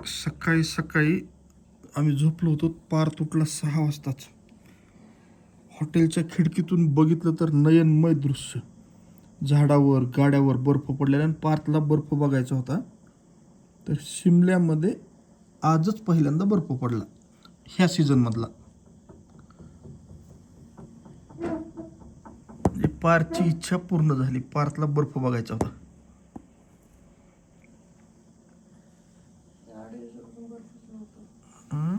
सकाळी सकाळी आम्ही झोपलो होतो पार तुटला सहा वाजताच. हॉटेलच्या खिडकीतून बघितलं तर नयनमय दृश्य. झाडावर गाड्यावर बर्फ पडलेला आणि पार्थला बर्फ बघायचा होता. तर शिमल्यामध्ये आजच पहिल्यांदा बर्फ पडला ह्या सीझनमधला म्हणजे पारची इच्छा पूर्ण झाली पार्थला बर्फ बघायचा होता हं?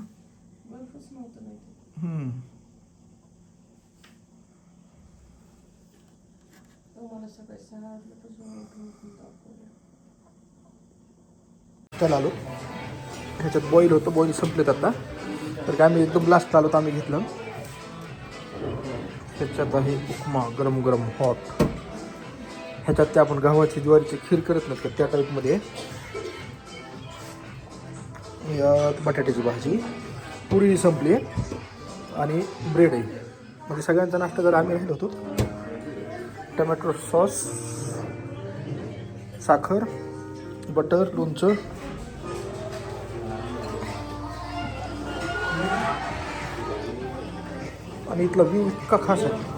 हं. त्याला आलो. ह्याच्यात बॉईल होतं बॉईल संपलेत आता. तर काय आम्ही एकदम लास्ट आलो तर आम्ही घेतलं. त्याच्यात आहे उपमा गरम गरम हॉट ह्याच्यात ते आपण गव्हाची ज्वारीची खीर करत नाही त्या टाईपमध्ये यात बटाट्याची भाजी. पुरी संपली. आहे आणि ब्रेड आहे. म्हणजे सगळ्यांचा नाश्ता जर आम्ही राहिलो होतो टमॅटो सॉस साखर बटर लोणचं. आणि इथला व्ह्यू इतका खास आहे.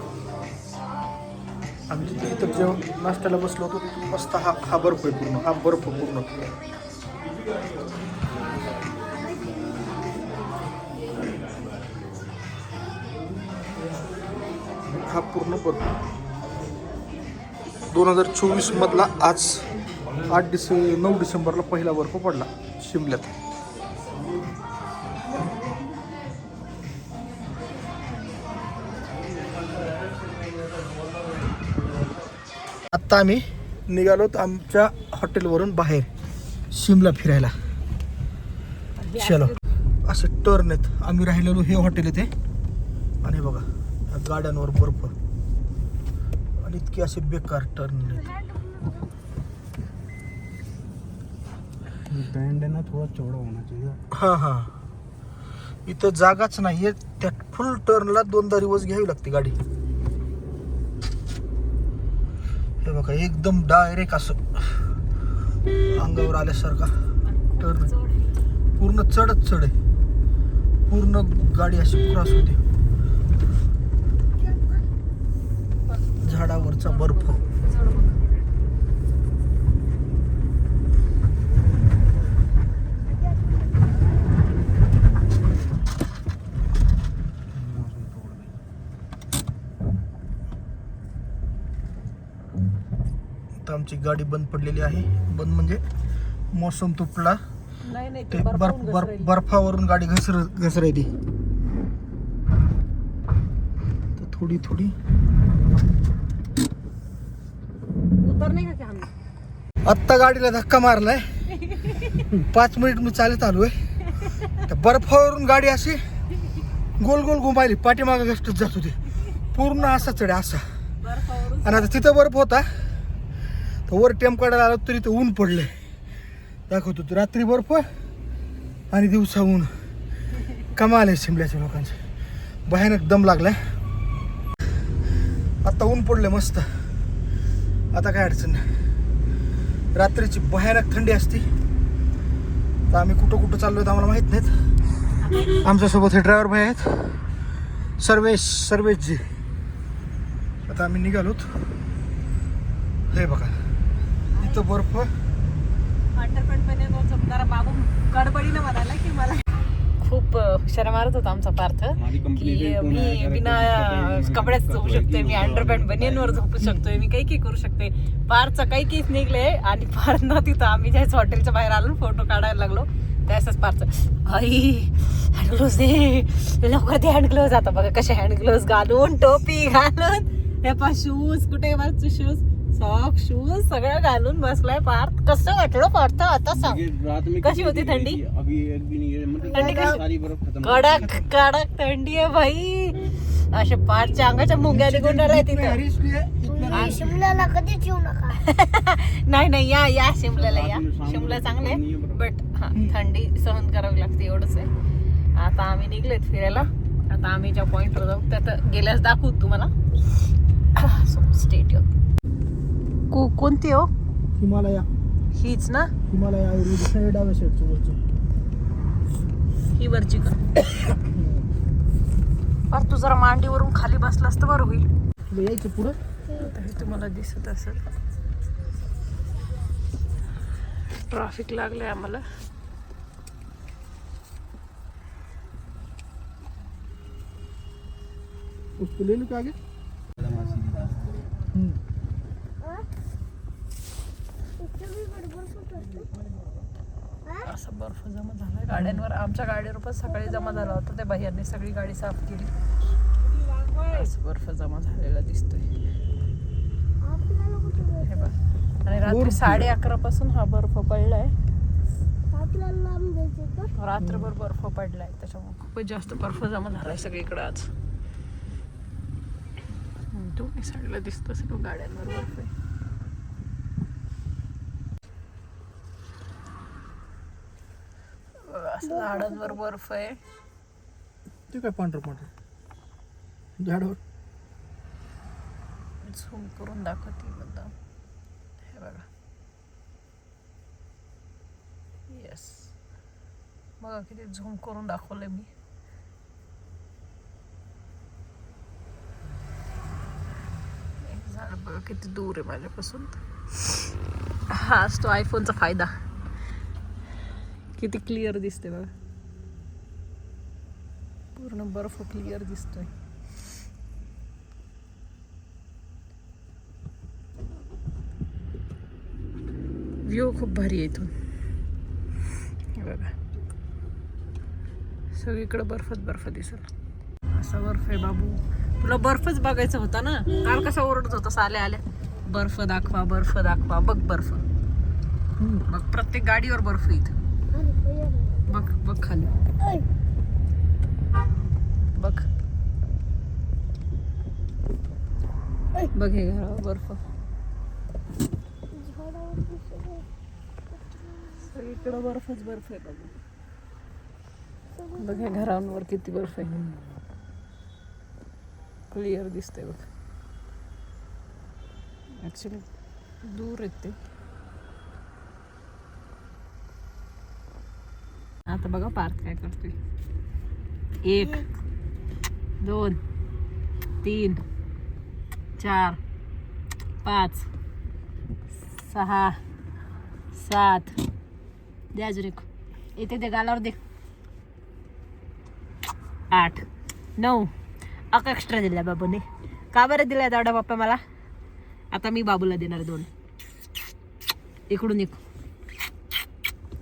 आम्ही जिथे इथं जेव्हा नाश्त्याला बसलो होतो तिथून मस्त हा हा बर्फ आहे पूर्ण हा बर्फ पूर्ण. हा पूर्ण बर्फ. दोन हजार चोवीस मधला आज. आठ डिसे नऊ डिसेंबरला पहिला बर्फ पडला शिमल्यात. आत्ता आम्ही निघालो आमच्या हॉटेलवरून बाहेर शिमला फिरायला. चलो. असे टर्न आहेत. आम्ही राहिलेलो हे हॉटेल येते आणि बघा गाड्यांवर बर्फ. आणि इतकी असे बेकार टर्न आहेत. बैंड है ना थोड़ा चौड़ा होना चाहिए. हां हां. इथं जागाच नाही आहे त्या फुल टर्नला दोनदा रिवर्स घ्यावी लागते गाडी. हे बघा एकदम डायरेक्ट असं. अंगावर आल्यासारखा. टर्न पूर्ण चढत चढ आहे. पूर्ण गाडी अशी क्रॉस होते. झाडावरचा बर्फ. गाडी बंद पडलेली आहे. बंद म्हणजे मोसम तुटला. ते बर्फ बर्फ बर्फावरून गाडी घसर घसरायली तर थोडी थोडी. आत्ता गाडीला धक्का मारलाय. पाच मिनिट मी चालत आलोय. त्या बर्फावरून गाडी अशी गोल गोल घुमायली. पाठीमागे घसटत जात होती. पूर्ण असा चढ असा. आणि आता तिथं बर्फ होता. तर वर टेम काढायला आलो तरी ते ऊन पडलंय. दाखवतो तू रात्री बर्फ आणि दिवसा ऊन. कमाल आहे शिमल्याच्या लोकांचं. भयानक दम लागलाय. आता ऊन पडलंय मस्त. आता काय अडचण नाही. रात्रीची भयानक थंडी असते. तर आम्ही कुठं कुठं चाललो तर आम्हाला माहीत नाहीत. आमच्यासोबत हे ड्रायव्हर भाई आहेत. सर्वेश सर्वेशजी. आता आम्ही निघालोत. हे बघा. इथं बर्फ. बाबू गडबडीनं म्हणाला की मला खूप हुशारा मारत होता आमचा पार्थ की मी बिना था, कपड्याच झोपू शकतोय मी अंडरपॅन्ट बनियनवर झोपू शकतोय मी काही काही करू शकते. पारचं काही काहीच निघले आणि पार न तिथं आम्ही ज्याच हॉटेलच्या बाहेर आलो फोटो काढायला लागलो त्याच पारचं आई हँड दे. लवकर ते हँड ग्लोव्ज आता बघा कसे हँड ग्लोव्ज घालून टोपी घालून. हे पा शूज कुठे शूज सॉक शूज सगळं घालून बसलाय पार्थ. कसं वाटलं पार्थ? आता सांग. कैसी होती कितनी ठंडी? थी, अभी एक भी नहीं. मतलब ठंडी कैसी? सारी बर्फ खत्म हो कडक कडक थंडी आहे भाई. असे पारच्या अंगाच्या मुंग्या निघून राहिल्या तिथं. शिमल्याला कधीच येऊ नका? नाही नाही या या शिमल्याला या. शिमला शाम चांगले। बट हा थंडी सहन करावी लागते एवढंच आहे. आता आम्ही निघलेत फिरायला. आता आम्ही ज्या पॉइंटवर जाऊ त्यात गेल्यास दाखवू तुम्हाला. स्टेट कोणती हो? हिमालया. हीच ना? हिमालया आयुर्वेदिक आहे डाव्या वरचं. ही वरची का? पर तू जरा मांडीवरून खाली बसलास तर बरं होईल. तुला यायचं पुढं? आता हे तुम्हाला दिसत असेल. ट्रॅफिक लागलंय आम्हाला. उसको ले लो आगे इथे मी बरोबर सुटतो. असा बर्फ जमा झालाय. गाड्यांवर आमच्या गाडीवर पण सकाळी जमा झाला होता. त्या बाह्यांनी सगळी गाडी साफ केली. असं बर्फ जमा झालेला दिसतोय? हे बघ. आणि रात्री. साडे अकरा पासून हा बर्फ पडलाय. रात्रभर बर्फ पडलाय. त्याच्यामुळे खूपच जास्त बर्फ जमा झालाय सगळीकडे आज. दोन्ही साईडला दिसत बघ गाड्यांवर बर्फ आहे बघा, असं झाडांवर बर्फ आहे. ते काय पांढरं पांढरं? झाडावर. झूम करून दाखवते मुद्दाम हे बघा. येस बघा किती झूम करून दाखवलंय मी. एक झाड बघा किती दूर आहे माझ्यापासून. हा असतो आयफोनचा फायदा. किती क्लिअर दिसते बघा. पूर्ण बर्फ क्लिअर दिसतोय. व्ह्यू खूप भारी आहे इथून. बघा. सगळीकडे बर्फच बर्फ दिसेल. असा बर्फ आहे बाबू. तुला बर्फच बघायचा होता ना? काल कसा ओरडत होता आल्या आल्या. बर्फ दाखवा बर्फ दाखवा. बघ बर्फ. बघ प्रत्येक गाडीवर बर्फ इथं. Bak bak बघ बघ खाली. बघ. बघ हे घरावर बर्फ. सगळं- बर्फच बर्फ आहे बाबू बघ घरांवर किती बर्फ आहे. क्लिअर दिसतंय बघ. ॲक्च्युली दूर आहेत आता बघा पार्थ काय करतोय. एक दोन तीन चार पाच सहा सात. द्या अजून एक. इथे दे गालावर दे. आठ नऊ. अका एक्स्ट्रा दिल्या बाबूने. का बरं दिल्या तेवढा बाप्पा मला? आता मी बाबूला देणार दोन. इकडून एक.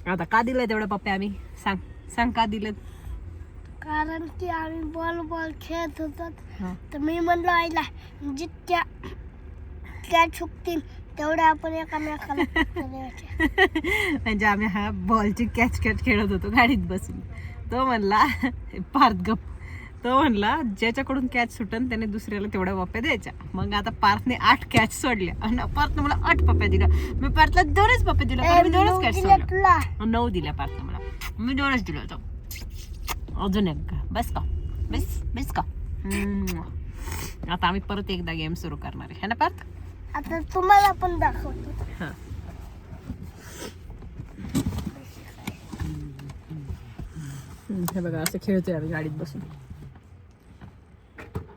आता का दिलंय तेवढ्या पप्पा आम्ही? सांग सांग का दिलेत कारण की आम्ही बॉल बॉल खेळत हा. होतात तर मी म्हणलो आईला जितक्या त्या चुकतील तेवढ्या आपण एकामेकाला. म्हणजे आम्ही हा बॉलची कॅच कॅच खेळत होतो गाडीत बसून. तो म्हणला पार्थ गप तो म्हणला ज्याच्याकडून कॅच सुटन त्याने दुसऱ्याला तेवढ्या पप्प्या द्यायच्या. मग आता पार्थने आठ कॅच सोडल्या आणि पार्थने मला आठ पप्प्या दिल्या. मी पार्थला दोनच पप्प्या दिल्या कारण मी दोनच कॅच सोडल्या. नऊ दिल्या पार्थने मला. मी दोनच दिलं होतं. अजून एक. का बस का? बस बस का. आता आम्ही परत एकदा गेम सुरू करणार आहे. है ना पार्थ? आता तुम्हाला पण दाखवतो. हा. हे बघा असं खेळतोय आम्ही गाडीत बसून.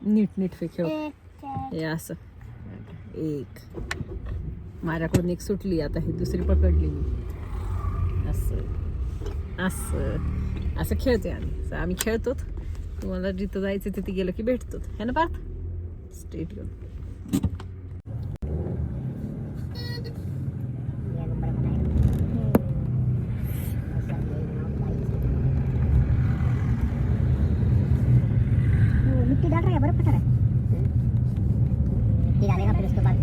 नीट नीट फे खेळ एक चार. हे असं. एक. माझ्याकडून एक सुटली आता ही दुसरी पकडली मी. असं. असं. असं खेळतोय आम्ही. आम्ही खेळतो तुम्हाला जिथं जायचं तिथे गेलं की भेटतो है ना पार्थ? घेऊन मिट्टी डाल रहा है बर्फ फटा रहा है मिट्टी डालेगा फिर उसके बाद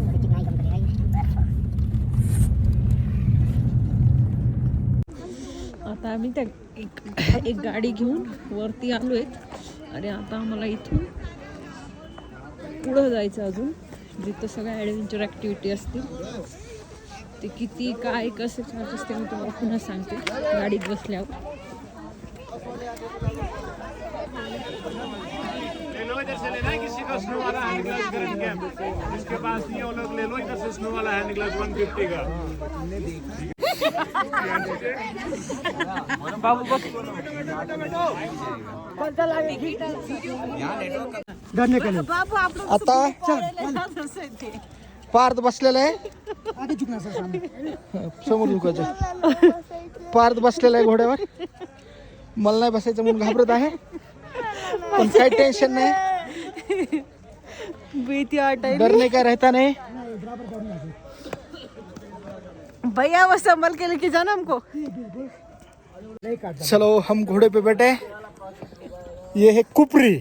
थोड़ी चिकनाई कम करेगा आता आम्ही त्या एक एक गाडी घेऊन वरती आलो आहेत अरे आता आम्हाला इथून पुढं जायचं अजून जिथं सगळ्या ॲडव्हेंचर ॲक्टिव्हिटी असतील. ते किती काय कसं चार्ज असते मी तुम्हाला पुन्हा सांगते गाडीत बसल्यावर. पास लोग ले लो इधर से स्नो वाला हैंड ग्लव्स 150 का। बाबू आता पार्थ बसलेला आहे. समोर झुकायचं. पार्थ बसलेला आहे घोड्यावर. मला नाही बसायचं म्हणून घाबरत आहे. पण काही टेन्शन नाही. भीती वाटाय डरने का रहता नहीं. भैया वो संभल के लेके जाना हमको। चलो हम घोड़े पे बैठे ये है कुपरी।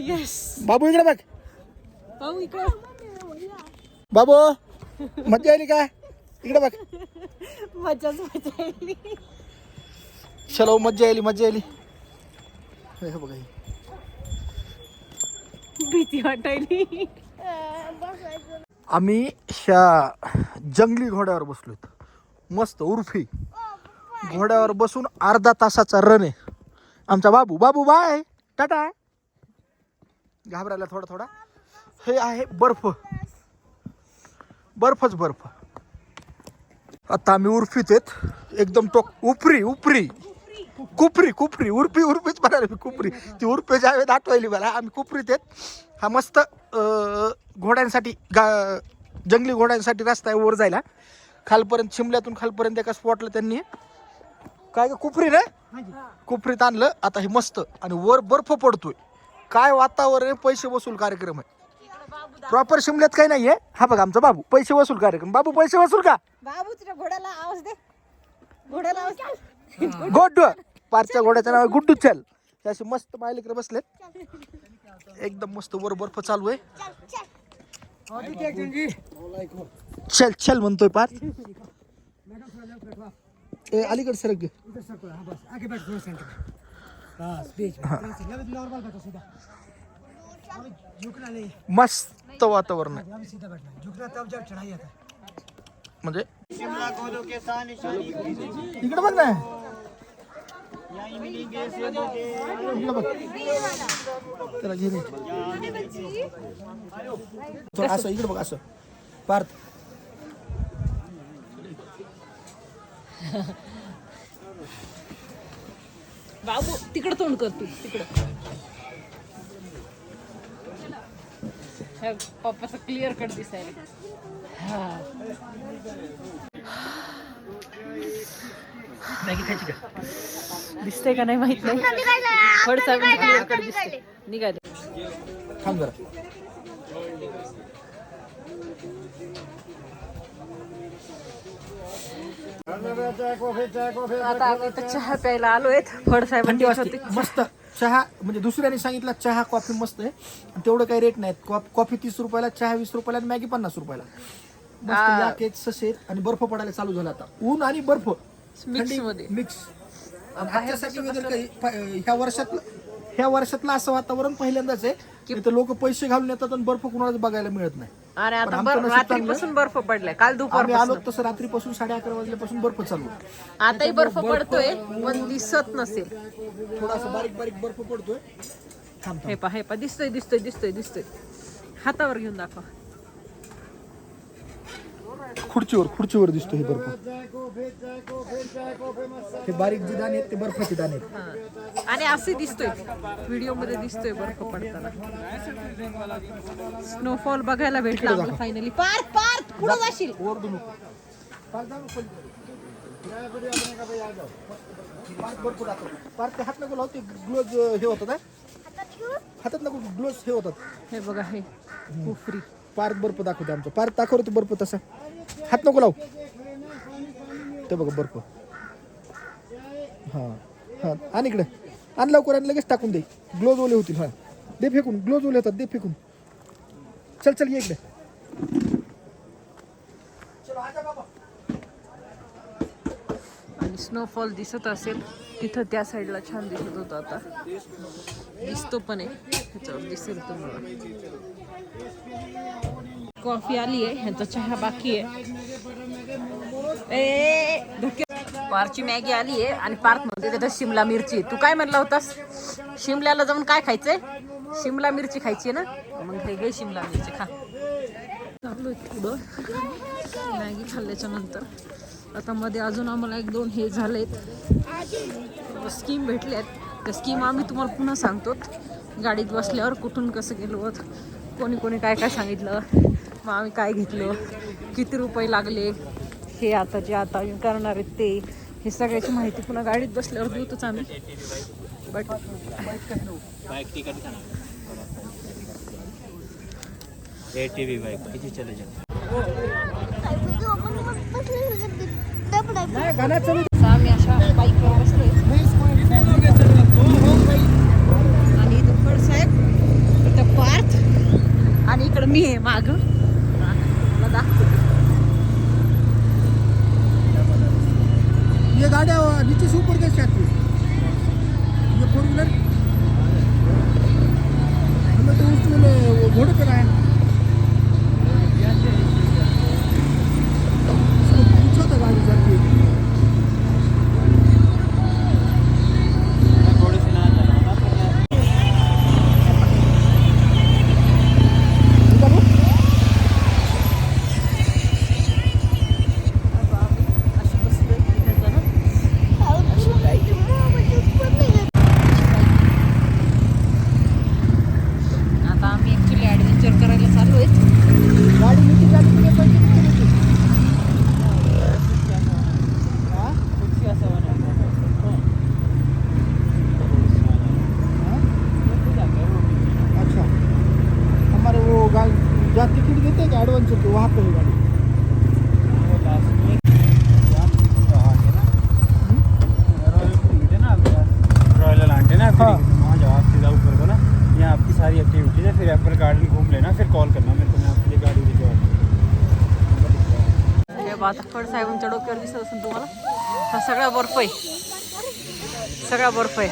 यस बाबू इकडे बघ। पाहू इकडे बाबू मज़ा आली का? इकडे बघ। मजाच मज़ा आली. चलो मज़ा आली मज़ा आली। हे बघा. भीती वाटायली. आम्ही ह्या जंगली घोड्यावर बसलोत मस्त उर्फी. घोड्यावर बसून अर्धा तासाचा रन आहे. आमचा बाबू बाबू बाय. टाटा. घाबरायला थोडा थोडा. हे आहे बर्फ. बर्फच बर्फ. आता आम्ही उर्फीत आहेत. एकदम टोक उपरी उपरी. कुपरी कुपरी. उर्फी उर्फीच म्हणाले मी कुपरी. ती उर्फी ज्यावेळेस आठवायली मला. आम्ही कुपरीत आहेत. हा मस्त घोड्यांसाठी गा जंगली घोड्यांसाठी रस्ता आहे वर जायला. खालपर्यंत शिमल्यातून खालपर्यंत एका स्पॉटला त्यांनी काय ग कुपरी ना कुपरीत आणलं. आता हे मस्त. आणि वर बर्फ पडतोय. काय वातावरण आहे? पैसे वसूल कार्यक्रम आहे. प्रॉपर शिमल्यात काही नाहीये. हा बघा आमचा बाबू. पैसे वसूल कार्यक्रम. बाबू पैसे वसूल का? बाबू तुझ्या घोड्याला आवाज दे. घोड्याला आवाज दे. गोड पारच्या घोड्याचं नाव गुड्डू चल. असे मस्त मायलेकडे बसलेत. एकदम मस्त वर बर्फ चालू आहे. चल चल म्हणतोय पार ए अलीकडे सरक गे. मस्त वातावरण आहे. म्हणजे? इकडे बघ ना. इकडे बघ त्याला घे असं इकडे बघ असं. पार्थ. बाबू तिकडं तोंड कर तू तिकडं. पप्पाचं क्लिअर कट दिसायला. मॅगी खायची का? दिसतंय का नाही माहीत नाही. कट दिसतंय निघाले. थांब जरा. आता आम्ही इथं चहा प्यायला आलोय फड होती. मस्त. चहा म्हणजे दुसऱ्याने सांगितलं चहा कॉफी मस्त आहे. तेवढं काही रेट नाहीत. कॉफ- कॉफी तीस रुपयाला चहा वीस रुपयाला आणि मॅगी पन्नास रुपयाला. मस्त या केक ससे आहेत आणि बर्फ पडायला चालू झाला आता. ऊन आणि बर्फ. मिक्समध्ये. मिक्स आजच्यासाठी weather काही प- ह्या वर्षातलं ह्या वर्षातलं असं वातावरण पहिल्यांदाच आहे. तर लोक पैसे घालून येतात आणि बर्फ कुणालाच बघायला मिळत नाही. आणि आता आमचं बर- नशीब रात्रीपासून बर्फ पडलाय. काल दुपार आम्ही आलो तसं रात्रीपासून साडे अकरा वाजल्यापासून बर्फ चालू आहे. आताही बर्फ पडतोय पण दिसत नसेल. थोडासा बारीक बारीक बर्फ पडतोय. थांब थांब. हे पा हे पा दिसतोय दिसतोय दिसतोय दिसतोय. हातावर घेऊन दाखवा. खुर्चीवर खुर्चीवर दिसतो हे बर्फ. हे बारीक जे दाणे आहेत ते बर्फाचे दाणे आहेत. हा. आणि असे दिसतोय. व्हिडिओमध्ये दिसतोय बर्फ पडताना. स्नोफॉल बघायला भेटला आम्हाला फायनली पार्थ पार्थ पुढे जाशील. ओरडू नको पार्क. पार्क ते हात नको लावते ग्लोज हे होतात हा? हातात नको ग्लोज हे होतात. हे बघा हे कुफरी पार्क बर्फ दाखवते आमचं. पार्क दाखव रे तो बर्फ तसा. हात नको लावू. ते बघा बर्फ. हां हां. आण इकडे. आण लवकर आणि लगेच टाकून दे. ग्लोज ओले होतील हां. दे फेकून. ग्लोज ओले होतात दे फेकून. चल चल ये इकडे. आणि स्नोफॉल दिसत असेल तिथं त्या साईडला छान दिसत होतं आता. दिसतो पण आहे. ह्याच्यावर दिसेल तुम्हाला. कॉफी आली आहे ह्यांचा चहा बाकी आहे. ए पारची मॅगी आली आहे आणि पार्क म्हणते तिथं शिमला मिरची. आहे. तू काय म्हणला होतास? शिमल्याला जाऊन काय खायचंय? शिमला मिरची खायची आहे ना? मग हे घे शिमला मिरची खा. चाललोय पुढं. मॅगी खाल्ल्याच्या नंतर आता मध्ये अजून आम्हाला एक दोन हे झालेत. स्कीम भेटल्यात. त्या स्कीम आम्ही तुम्हाला पुन्हा सांगतो. गाडीत बसल्यावर कुठून कसं गेलो कोणी कोणी काय काय सांगितलं. मग आम्ही काय घेतलं? किती रुपये लागले? हे आता जे आता आम्ही करणार आहेत ते. हे सगळ्याची माहिती पुन्हा गाडीत बसल्यावर देऊतच आम्ही. बट आम्ही अशा बाईकवर बसलोय. आणि साहेब इथं पार्थ आणि इकडं मी आहे माग. मला दाखवते ये गाड्या नीचे से ऊपर कैसे आती है ये फोर व्हीलर हमें तो उसमें वो घोड़े पे रहा है उसको पूछा था गाड़ी जाती है थोड़ी सी ना जाना पर अशी बसलोय ह्याचं ना. आता आम्ही ऍक्च्युली ऍडव्हेंचर करायला चालू आहेत गाड़ी नीचे जाती है पैसे कितने देते? कुछ ऐसा बना अच्छा हमारे वो गाड़ी जहाँ टिकट देते हैं एडवांस पे वहाँ पे है गाड़ी रॉयल आंटे ना फिर हाँ। वहाँ जाओ आप सीधा ऊपर को ना यहाँ आपकी सारी एक्टिविटीज है फिर एप्पल गार्डन घूम लेना फिर कॉल करना मेरे को मैं आपके लिए गाड़ी भिजवा हे आता फड साहेबांच्या डोक्यावर दिसत असेल तुम्हाला. हा सगळा बर्फ आहे. सगळा बर्फ आहे.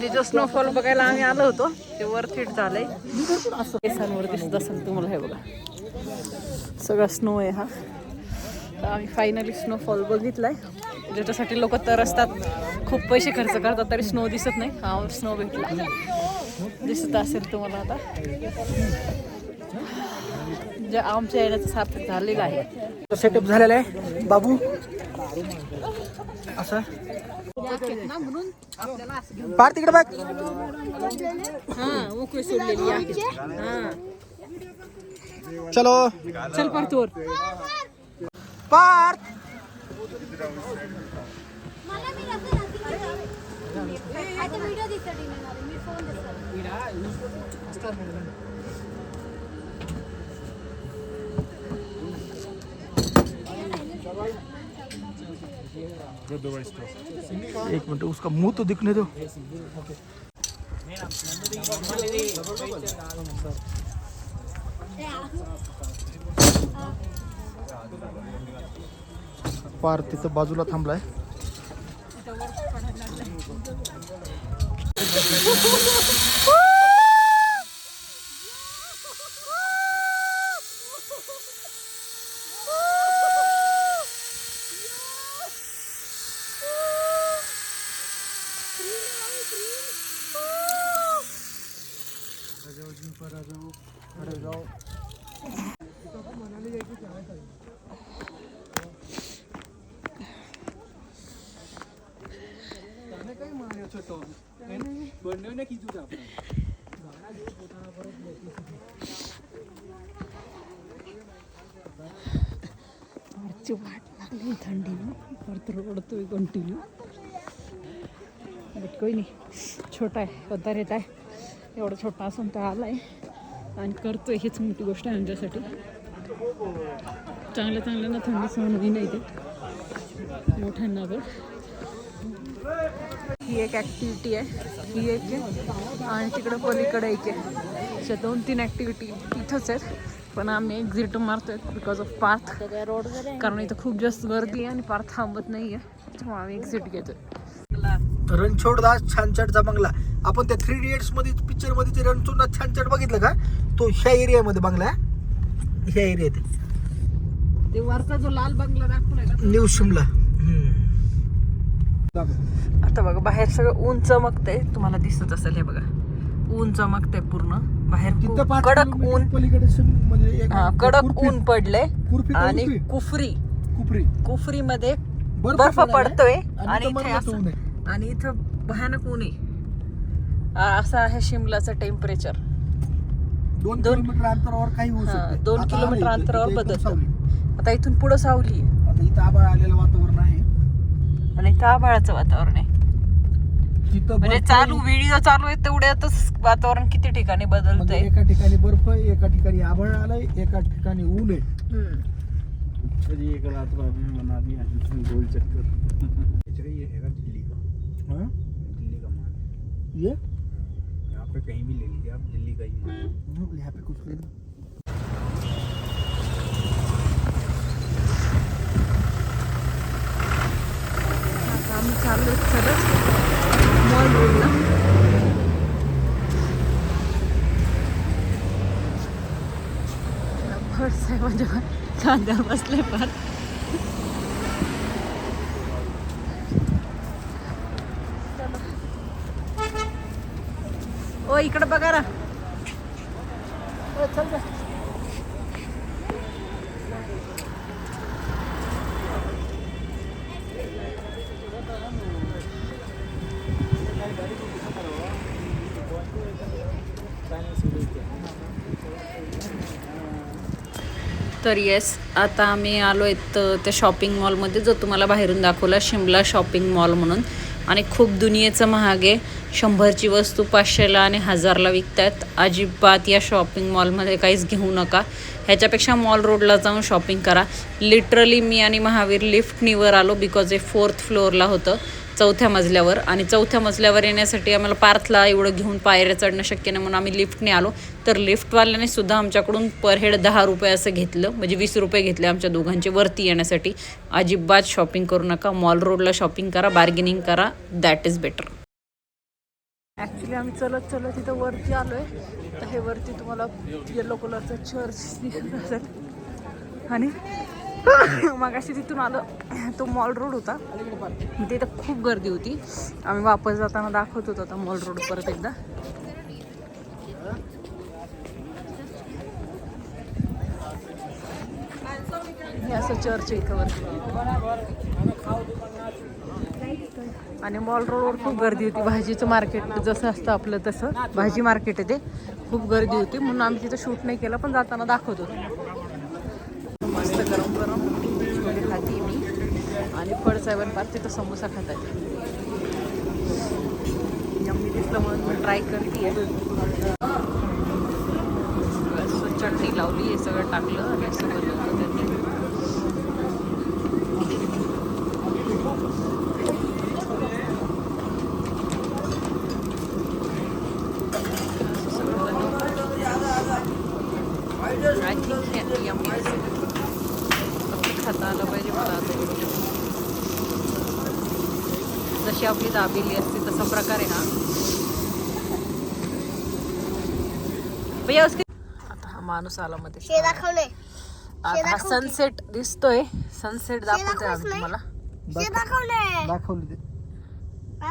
तिथं स्नोफॉल बघायला आम्ही आलो होतो. ते वर थेट झालंय. केसांवर दिसत असेल तुम्हाला हे बघा. सगळा स्नो आहे हा. तर आम्ही फायनली स्नोफॉल बघितलाय. ज्याच्यासाठी लोक तरसतात खूप पैसे खर्च करतात तरी स्नो दिसत नाही. हा स्नो भेटला. दिसत असेल तुम्हाला आता. जे आमच्या येण्याचं सार्थक झालेलं आहे. सेटअप झालेला आहे. बाबू असं. पार तिकडे बघ. हा मोकळी सोडलेली आहे हा चलो चल पार्थ व्हिडिओ दिसत मी फ़ोन दिसत. एक मिनट उसका मुंह तो दिखने दो। पार तिथं बाजूला थांबलाय. फारची वाट लागली थंडीनं परत रडतोय कंटिन्यू बट कोई नाही छोटा आहे पदार येत आहे. एवढा छोटा असून तो आला आहे आणि करतोय हीच मोठी गोष्ट आहे आमच्यासाठी. चांगल्या ना थंडी सहन होई नाही ते मोठ्यांना पण. ही एक ॲक्टिव्हिटी आहे. ही एक आहे. आणि तिकडं पलीकडे एक आहे. अशा दोन तीन ॲक्टिव्हिटी इथंच आहेत. पण आम्ही एक्झिट मारतोय बिकॉज ऑफ पार्थ. कारण इथं खूप जास्त गर्दी आहे आणि पार्थ थांबत नाही आहे त्यामुळे आम्ही एक्झिट घेतोय. रणछोडदास छानछाटचा बंगला. आपण त्या थ्री इडियट्समध्ये पिक्चरमध्ये ते रणछोडदास छानछाट बघितलं का? तो ह्या एरियामध्ये बंगला आहे. ह्या एरियात ते वरचा जो लाल बंगला दाखवलाय ना न्यू शिमला. आता बघा बाहेर सगळं ऊन चमकतंय. तुम्हाला दिसत असेल हे बघा. ऊन चमकतंय पूर्ण. बाहेर कडक ऊन. म्हणजे कडक ऊन पडले आणि? कुफरी कुफरी. कुफरी. मध्ये बर्फ पडतोय आणि इथं. आणि इथं भयानक ऊन आहे. असं आहे शिमलाचं टेम्परेचर दोन किलोमीटर अंतरावर काही दोन किलोमीटर अंतरावर बदलतं. आता इथून पुढं सावली. आता इथं आबाळ आलेलं वातावरण आणि इथं आभाळाचं वातावरण आहे. म्हणजे चालू आहे. व्हिडिओ चालू आहे तेवढ्यातच वातावरण किती ठिकाणी म्हणजे बदलतंय एका ठिकाणी बर्फ आहे एका ठिकाणी आभाळ आलंय एका ठिकाणी ऊन आहे. चलिए एक रात बना दिया गोल चक्कर. ये है दिल्ली का? हाँ? दिल्ली का माल? ये? यहाँ पे कहीं भी ले लीजिए आप दिल्ली का ही माल यहाँ पे कुछ ले लो. आता आम्ही चाललो खरंच मॉल रोडला बस आहे बसले फार. ओ इकडे बघा ना. तर येस आता आम्ही आलो आहेत त्या शॉपिंग मॉलमध्ये जो तुम्हाला बाहेरून दाखवला शिमला शॉपिंग मॉल म्हणून. आणि खूप दुनियेचं महाग आहे. शंभरची वस्तू पाचशेला आणि हजारला विकतायत. अजिबात या शॉपिंग मॉलमध्ये काहीच घेऊ नका. ह्याच्यापेक्षा मॉल रोडला जाऊन शॉपिंग करा. लिटरली मी आणि महावीर लिफ्टनीवर आलो बिकॉज हे फोर्थ फ्लोअरला होतं. चौथ्या मजल्यावर. आणि चौथ्या मजल्यावर येण्यासाठी आम्हाला पार्थला एवढं घेऊन पायऱ्या चढणं शक्य नाही म्हणून आम्ही लिफ्टने आलो. तर लिफ्टवाल्याने सुद्धा आमच्याकडून पर हेड दहा रुपये असं घेतलं. म्हणजे वीस रुपये घेतले आमच्या दोघांचे वरती येण्यासाठी. अजिबात शॉपिंग करू नका. मॉल रोडला शॉपिंग करा बार्गेनिंग करा. दॅट इज बेटर ॲक्च्युली आम्ही चलत चलत इथं वरती आलो आहे तर हे वरती तुम्हाला येलो कलरचं चर्च दिसत असेल आणि मगाशी तिथून आलं. तो मॉल रोड होता. तिथं खूप गर्दी होती. आम्ही वापस जाताना दाखवत होतो आता मॉल रोड परत एकदा. हे असं चर्च एकावर इथं आणि मॉल रोडवर खूप गर्दी होती. भाजीचं मार्केट जसं असतं आपलं तसं. भाजी मार्केट आहे ते. खूप गर्दी होती. म्हणून आम्ही तिथं शूट नाही केलं पण जाताना दाखवत होतो मस्त गरम गरम छोले खाते मी आणि फळ साहेबां पार तिथं समोसा खातात यम्मी दिसलं म्हणून मी ट्राय करते चटणी लावली हे सगळं टाकलं आणि असं बनवलं त्यांनी. आय थिंक हे यम्मी असेल फक्त खाता आलं पाहिजे मला आता. जशी आपली दाबेली असते तसा प्रकार आहे हा. भैया उसके आता हा माणूस आला मध्ये. आता हा सनसेट दिसतोय. सनसेट दाखवतोय आम्ही तुम्हाला. दाखवले?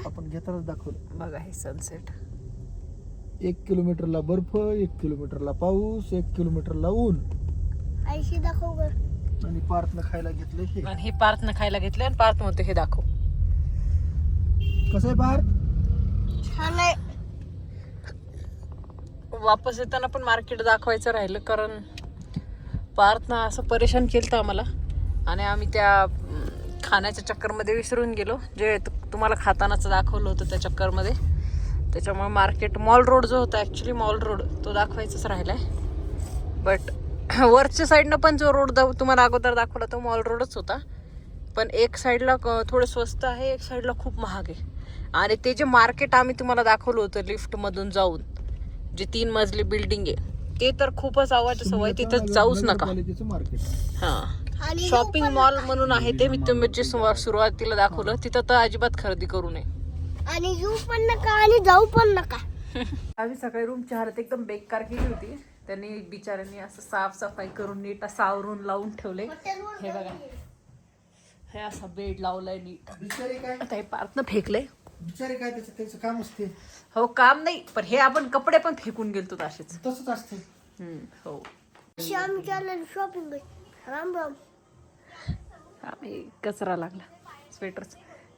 आपण घेतानाच दाखवलं. बघा हे सनसेट एक किलोमीटरला बर्फ एक किलोमीटरला पाऊस एक किलोमीटरला ऊन. आईशी दाखव. आणि पार्थनं खायला घेतले हे. आणि हे पार्थनं खायला घेतले आणि पार्थ म्हणतो हे दाखव. कसं आहे पार्थ छान आहे. वापस येताना पण मार्केट दाखवायचं राहिलं कारण पार्थनं असं परेशान केलं आम्हाला. आणि आम्ही त्या अं, खाण्याच्या चक्करमध्ये विसरून गेलो. जे तु- तुम्हाला खातानाचं दाखवलं होतं त्या चक्करमध्ये. त्याच्यामुळे मार्केट मॉल रोड जो होता ॲक्च्युली मॉल रोड तो दाखवायचाच राहिला आहे बट वरच्या साईडनं पण जो रोड दा तुम्हाला अगोदर दाखवला तो मॉल रोडच होता. पण एक साईडला क- थोडं स्वस्त आहे एक साईडला खूप महाग आहे. आणि ते जे मार्केट आम्ही तुम्हाला दाखवलं होतं लिफ्टमधून जाऊन जे तीन मजली बिल्डिंग आहे ते तर खूपच आवाज सवय तिथं जाऊच नका. मार्केट हा. आणि शॉपिंग मॉल म्हणून आहे ते मी तुम्ही सुरुवातीला दाखवलं तिथं तर अजिबात खरेदी करू नये. आणि येऊ पण नका आणि जाऊ पण नका. आम्ही सकाळी रूमची हालत एकदम बेकार केली होती. त्यांनी बिचाऱ्यांनी असं साफसफाई करून नीट असं आवरून लावून ठेवले. हे बघा. हे असा बेड लावलाय नीट. बिचारी काय? आता हे पार्थनं फेकलंय. बिचारी काय त्याचं त्याचं काम असते. हो काम नाही पण हे आपण कपडे पण फेकून गेलतो असेच. तसंच असते. हम्म, हो. चाललो शॉपिंग राम राम आम्ही कचरा लागला. स्वेटरच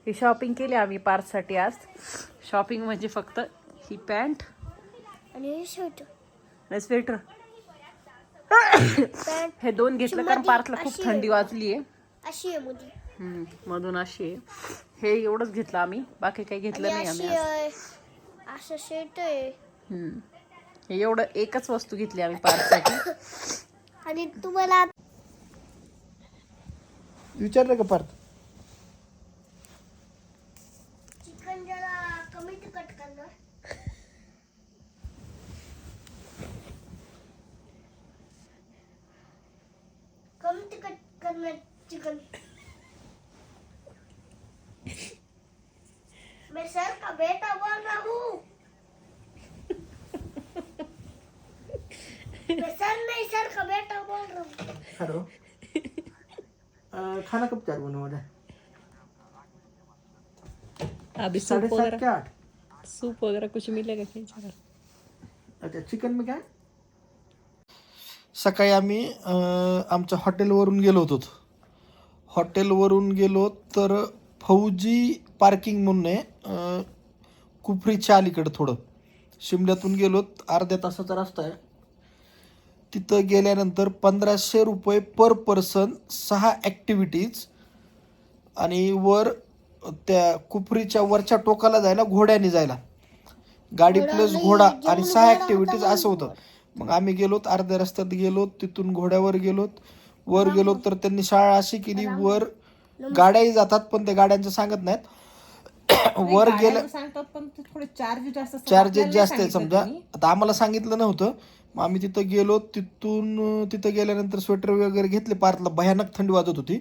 ही शॉपिंग केली आम्ही पार्थसाठी आज. शॉपिंग म्हणजे फक्त ही पॅन्ट आणि हे शर्ट आणि स्वेटर पॅन्ट हे दोन घेतलं कारण पार्थला खूप थंडी वाजली आहे अशी आहे मधून अशी आहे. हे एवढंच घेतलं आम्ही बाकी काही घेतलं नाही आम्ही असं शर्ट आहे. हम्म. हे एवढं एकच वस्तू घेतली आम्ही पार्थसाठी आणि तुम्हाला विचारलं का पार्थ? चिकन जरा कमी तिखट करणार. कमी तिखट करणार चिकन. मैं सर का बेटा बोल रहा हूँ। मैं सर नहीं सर का बेटा बोल रहा हूँ। हेलो खाना कब चालू होने वाला है? अभी साढ़े सूप सात वगैरह के आठ सूप वगैरह कुछ मिलेगा क्या अच्छा चिकन में काय सकाळी आम्ही अं, आमच्या हॉटेलवरून गेलो होतो. हॉटेलवरून गेलो तर फौजी पार्किंग म्हणून आहे. कुफरीच्या अलीकडं थोडं. शिमल्यातून गेलो अर्ध्या तासाचा रस्ता आहे. तिथं गेल्यानंतर पंधराशे रुपये पर पर्सन सहा ॲक्टिव्हिटीज आणि वर त्या कुफरीच्या वरच्या टोकाला जायला घोड्याने जायला. गाडी प्लस घोडा आणि सहा ऍक्टिव्हिटीज असं होतं. मग आम्ही गेलोत अर्ध्या रस्त्यात गेलो तिथून घोड्यावर गेलोत. वर गेलो तर त्यांनी शाळा अशी केली वर गाड्याही जातात पण ते गाड्यांचं सांगत नाहीत. वर गेल्या सांगतात पण ते थोडे चार्ज जास्त असतात. चार्जेस आपल्याला जास्त आहे सांगितलं समजा. त्यांनी. आता आम्हाला सांगितलं नव्हतं. मग आम्ही तिथं गेलो तिथून अं, तिथं गेल्यानंतर स्वेटर वगैरे घेतले पार्कला. भयानक थंडी वाजत होती.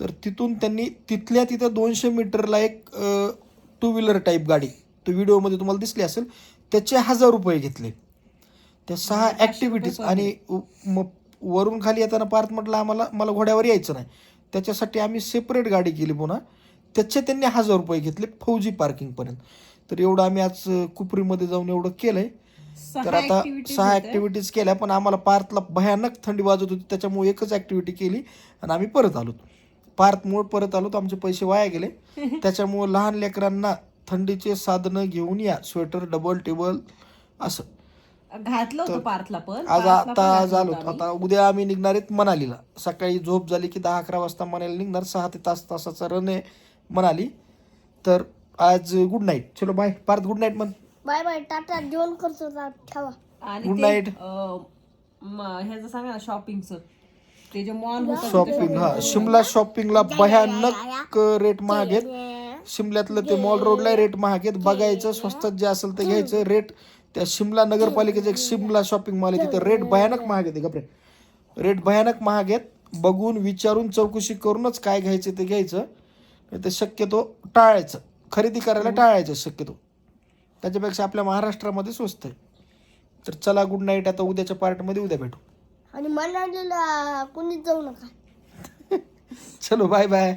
तर तिथून त्यांनी तिथल्या तिथं दोनशे मीटरला एक टू व्हीलर टाईप गाडी. तो व्हिडिओमध्ये तुम्हाला दिसली असेल. त्याचे हजार रुपये घेतले. त्या सहा ॲक्टिव्हिटीज आणि उ- मग वरून खाली येताना पार्थ म्हटलं आम्हाला मला घोड्यावर यायचं नाही. त्याच्यासाठी आम्ही सेपरेट गाडी केली पुन्हा. त्याचे त्यांनी हजार रुपये घेतले फौजी पार्किंगपर्यंत तर एवढं आम्ही आज कुपरीमध्ये जाऊन एवढं केलंय. तर आता सहा. ऍक्टिव्हिटीज केल्या पण आम्हाला पार्थला भयानक थंडी वाजत होती त्याच्यामुळे एकच ऍक्टिव्हिटी केली आणि आम्ही परत आलो. पार्थमुळे परत आलो तर आमचे पैसे वाया गेले. त्याच्यामुळे लहान लेकरांना थंडीचे साधनं घेऊन या स्वेटर डबल टेबल असं. घातलं होतं पार्थला पण. आज. आता उद्या आम्ही निघणार आहेत मनालीला. सकाळी झोप झाली की दहा अकरा वाजता मनाली निघणार. सहा ते तास तासाचा रन आहे. मनाली तर आज गुड नाईट चलो बाय पार्थ गुड नाईट म्हण. बाय बाय टाटा. जेवण करतो ना, ठेवा. आणि Good ते, night. अं, म- ह्याचं सांगा ना शॉपिंगचं ते जे मॉल होतं शॉपिंग हा. शिमला शॉपिंगला भयानक रेट महाग आहेत. शिमल्यातलं ते मॉल रोडला रेट महाग आहेत. बघायचं स्वस्तात जे असेल ते घ्यायचं. रेट त्या शिमला नगरपालिकेचं एक शिमला शॉपिंग मॉल आहे तिथं. रेट भयानक महाग आहेत. गपरे रेट भयानक महाग आहेत. बघून विचारून चौकशी करूनच काय घ्यायचं ते घ्यायचं. तर शक्यतो टाळायचं. खरेदी करायला टाळायचं शक्यतो. त्याच्यापेक्षा आपल्या महाराष्ट्रामध्ये स्वस्त आहे. तर चला गुड नाईट आता उद्याच्या पार्टमध्ये उद्या भेटू. आणि मनालीला कोणीच जाऊ नका. चलो बाय बाय